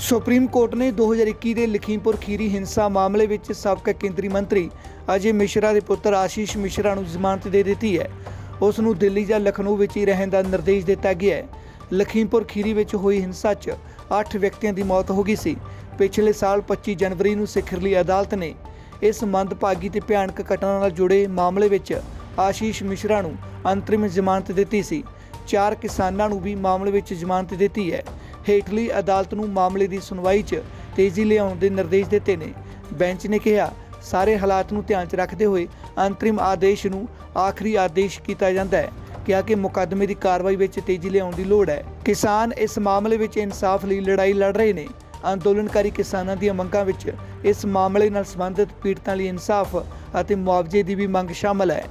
Supreme court ਨੇ 2021 ਦੇ ਲਖੀਮਪੁਰ ਖੀਰੀ ਹਿੰਸਾ ਮਾਮਲੇ ਵਿੱਚ ਸਾਬਕਾ ਕੇਂਦਰੀ ਮੰਤਰੀ ਅਜੇ ਮਿਸ਼ਰਾ ਦੇ ਪੁੱਤਰ ਆਸ਼ੀਸ਼ ਮਿਸ਼ਰਾ ਨੂੰ ਜ਼ਮਾਨਤ ਦੇ ਦਿੱਤੀ ਹੈ। ਉਸ ਨੂੰ ਦਿੱਲੀ ਜਾਂ ਲਖਨਊ ਵਿੱਚ ਹੀ ਰਹਿਣ ਦਾ ਨਿਰਦੇਸ਼ ਦਿੱਤਾ ਗਿਆ ਹੈ। ਲਖੀਮਪੁਰ ਖੀਰੀ ਵਿੱਚ ਹੋਈ ਹਿੰਸਾ 'ਚ 8 ਵਿਅਕਤੀਆਂ ਦੀ ਮੌਤ ਹੋ ਗਈ ਸੀ। ਪਿਛਲੇ ਸਾਲ 25 ਜਨਵਰੀ ਨੂੰ ਸਿਖਰਲੀ ਅਦਾਲਤ ਨੇ ਇਸ ਮੰਦਭਾਗੀ ਤੇ ਭਿਆਨਕ ਘਟਨਾ ਨਾਲ ਜੁੜੇ ਮਾਮਲੇ ਵਿੱਚ ਆਸ਼ੀਸ਼ ਮਿਸ਼ਰਾ ਨੂੰ ਅੰਤਰਿਮ ਜ਼ਮਾਨਤ ਦਿੱਤੀ ਸੀ। ਚਾਰ ਕਿਸਾਨਾਂ ਨੂੰ ਵੀ ਮਾਮਲੇ ਵਿੱਚ ਜ਼ਮਾਨਤ ਦਿੱਤੀ ਹੈ। ਹੇਠਲੀ ਅਦਾਲਤ ਨੂੰ ਮਾਮਲੇ ਦੀ ਸੁਣਵਾਈ 'ਚ ਤੇਜ਼ੀ ਲਿਆਉਣ ਦੇ ਨਿਰਦੇਸ਼ ਦਿੱਤੇ ਨੇ। ਬੈਂਚ ਨੇ ਕਿਹਾ, ਸਾਰੇ ਹਾਲਾਤ ਨੂੰ ਧਿਆਨ 'ਚ ਰੱਖਦੇ ਹੋਏ ਅੰਤਰਿਮ ਆਦੇਸ਼ ਨੂੰ ਆਖਰੀ ਆਦੇਸ਼ ਕੀਤਾ ਜਾਂਦਾ ਹੈ। ਕਿਹਾ ਕਿ ਮੁਕੱਦਮੇ ਦੀ ਕਾਰਵਾਈ ਵਿੱਚ ਤੇਜ਼ੀ ਲਿਆਉਣ ਦੀ ਲੋੜ ਹੈ। ਕਿਸਾਨ ਇਸ ਮਾਮਲੇ ਵਿੱਚ ਇਨਸਾਫ ਲਈ ਲੜਾਈ ਲੜ ਰਹੇ ਨੇ। ਅੰਦੋਲਨਕਾਰੀ ਕਿਸਾਨਾਂ ਦੀਆਂ ਮੰਗਾਂ ਵਿੱਚ ਇਸ ਮਾਮਲੇ ਨਾਲ ਸੰਬੰਧਿਤ ਪੀੜਤਾਂ ਲਈ ਇਨਸਾਫ ਅਤੇ ਮੁਆਵਜ਼ੇ ਦੀ ਵੀ ਮੰਗ ਸ਼ਾਮਲ ਹੈ।